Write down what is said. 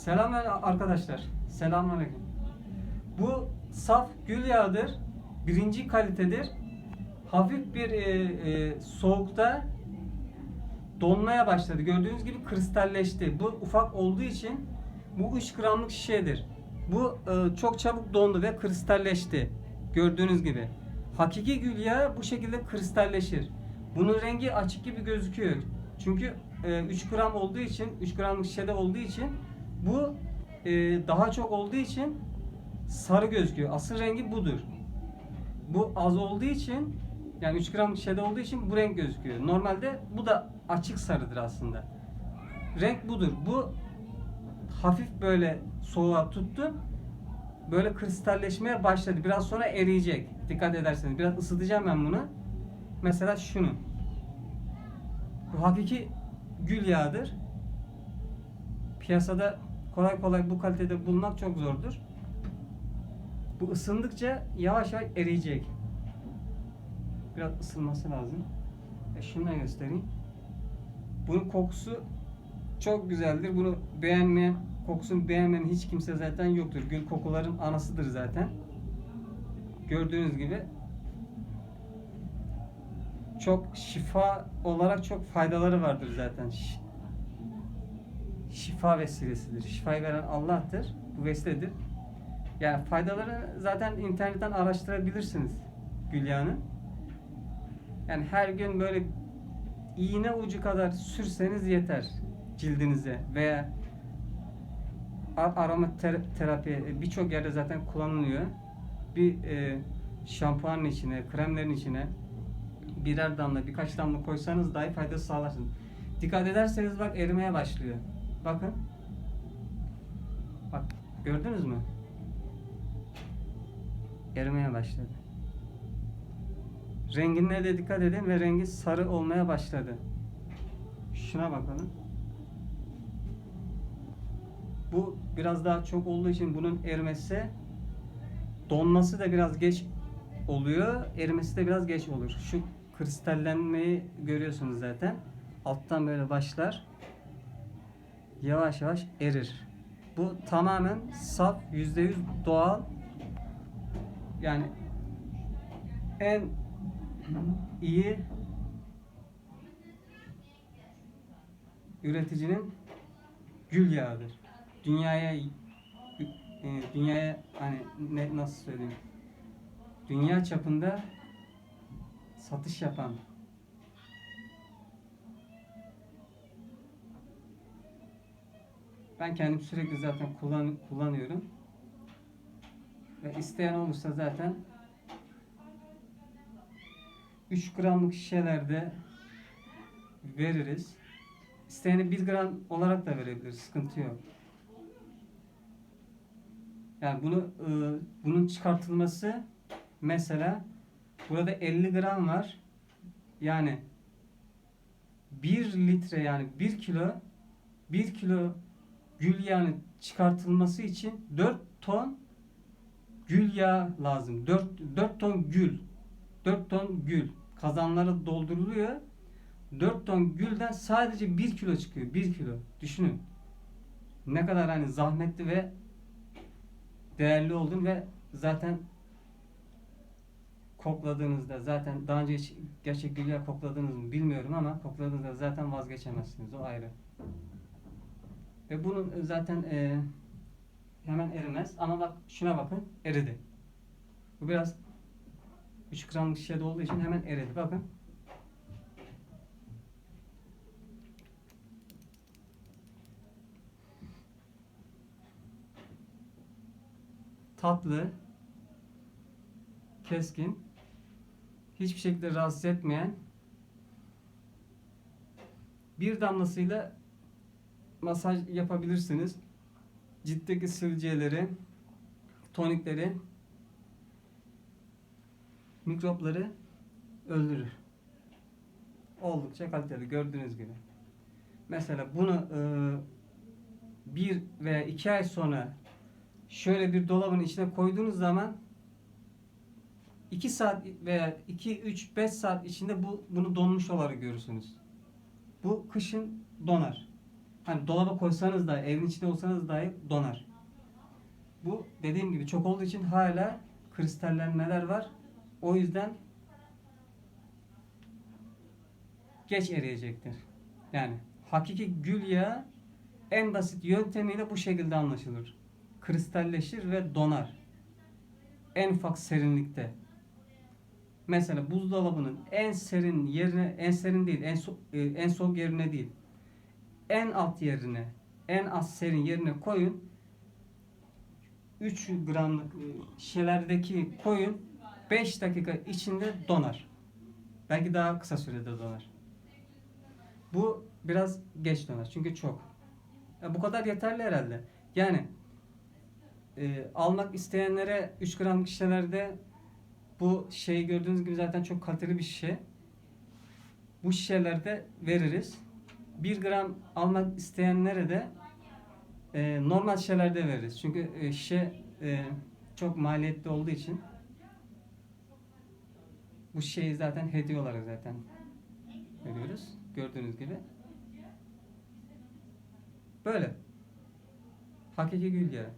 Selam arkadaşlar. Selamünaleyküm. Bu saf gül yağıdır. Birinci kalitedir. Hafif bir e, e, soğukta donmaya başladı. Gördüğünüz gibi kristalleşti. Bu ufak olduğu için bu 3 gramlık şişedir. Bu e, çok çabuk dondu ve kristalleşti. Gördüğünüz gibi. Hakiki gül yağı bu şekilde kristalleşir. Bunun rengi açık gibi gözüküyor. Çünkü e, 3 gram olduğu için, 3 gramlık şişede olduğu için bu e, daha çok olduğu için sarı gözüküyor. Asıl rengi budur. Bu az olduğu için yani 3 gram şişede olduğu için bu renk gözüküyor. Normalde bu da açık sarıdır aslında. Renk budur. Bu hafif böyle soğuğa tuttu. Böyle kristalleşmeye başladı. Biraz sonra eriyecek. Dikkat ederseniz. Biraz ısıtacağım ben bunu. Mesela şunu. Bu hakiki gül yağıdır. Piyasada kolay kolay bu kalitede bulmak çok zordur. Bu ısındıkça yavaş yavaş eriyecek. Biraz ısınması lazım. E da göstereyim. Bunun kokusu çok güzeldir. Bunu beğenmeyen, kokusunu beğenmeyen hiç kimse zaten yoktur. Gül kokuların anasıdır zaten. Gördüğünüz gibi çok şifa olarak çok faydaları vardır zaten. Şifa vesilesidir. Şifayı veren Allah'tır. Bu vesiledir. Yani faydaları zaten internetten araştırabilirsiniz gül yağını. Yani her gün böyle iğne ucu kadar sürseniz yeter cildinize veya aromaterapi birçok yerde zaten kullanılıyor. Bir e, şampuanın içine, kremlerin içine birer damla, birkaç damla koysanız dahi faydası sağlarsınız. Dikkat ederseniz bak erimeye başlıyor. Bakın. Bak gördünüz mü? Erimeye başladı. Rengine de dikkat edin ve rengi sarı olmaya başladı. Şuna bakalım. Bu biraz daha çok olduğu için bunun erimesi donması da biraz geç oluyor. Erimesi de biraz geç olur. Şu kristallenmeyi görüyorsunuz zaten. Alttan böyle başlar. Yavaş yavaş erir. Bu tamamen saf, %100 doğal. Yani en iyi üreticinin gül yağıdır. Dünyaya e, dünyaya hani ne nasıl söyleyeyim? Dünya çapında satış yapan ben kendim sürekli zaten kullan, kullanıyorum. Ve isteyen olursa zaten 3 gramlık şişelerde veririz. İsteyene 1 gram olarak da verebiliriz. Sıkıntı yok. Yani bunu e, bunun çıkartılması mesela burada 50 gram var. Yani 1 litre yani 1 kilo 1 kilo gül yağının çıkartılması için 4 ton gül yağı lazım. 4, 4 ton gül. 4 ton gül kazanlara dolduruluyor. 4 ton gülden sadece 1 kilo çıkıyor. 1 kilo. Düşünün. Ne kadar hani zahmetli ve değerli olduğunu ve zaten kokladığınızda zaten daha önce hiç gerçek gül yağı kokladınız mı bilmiyorum ama kokladığınızda zaten vazgeçemezsiniz. O ayrı. Ve bunun zaten e, hemen erimez. Ama bak şuna bakın eridi. Bu biraz 3 gramlık şişede olduğu için hemen eridi. Bakın. Tatlı, keskin, hiçbir şekilde rahatsız etmeyen bir damlasıyla masaj yapabilirsiniz. Ciltteki sivilceleri, tonikleri, mikropları öldürür. Oldukça kaliteli gördüğünüz gibi. Mesela bunu e, bir veya iki ay sonra şöyle bir dolabın içine koyduğunuz zaman 2 saat veya 2 3 5 saat içinde bu bunu donmuş olarak görürsünüz. Bu kışın donar. Hani dolaba koysanız da evin içinde olsanız dahi donar. Bu dediğim gibi çok olduğu için hala kristallenmeler var. O yüzden geç eriyecektir. Yani hakiki gül yağı en basit yöntemiyle bu şekilde anlaşılır. Kristalleşir ve donar. En ufak serinlikte. Mesela buzdolabının en serin yerine, en serin değil, en, so- e, en soğuk yerine değil. En alt yerine, en az serin yerine koyun. 3 gramlık e, şişelerdeki koyun 5 dakika içinde donar. Belki daha kısa sürede donar. Bu biraz geç donar çünkü çok. Ya bu kadar yeterli herhalde. Yani e, almak isteyenlere 3 gram şişelerde bu şeyi gördüğünüz gibi zaten çok kaliteli bir şişe. Bu şişelerde veririz. 1 gram almak isteyenlere de e, normal şişelerde veririz. Çünkü e, şişe e, çok maliyetli olduğu için bu şişeyi zaten hediye olarak zaten veriyoruz. Gördüğünüz gibi. Böyle. Hakiki gül yağı.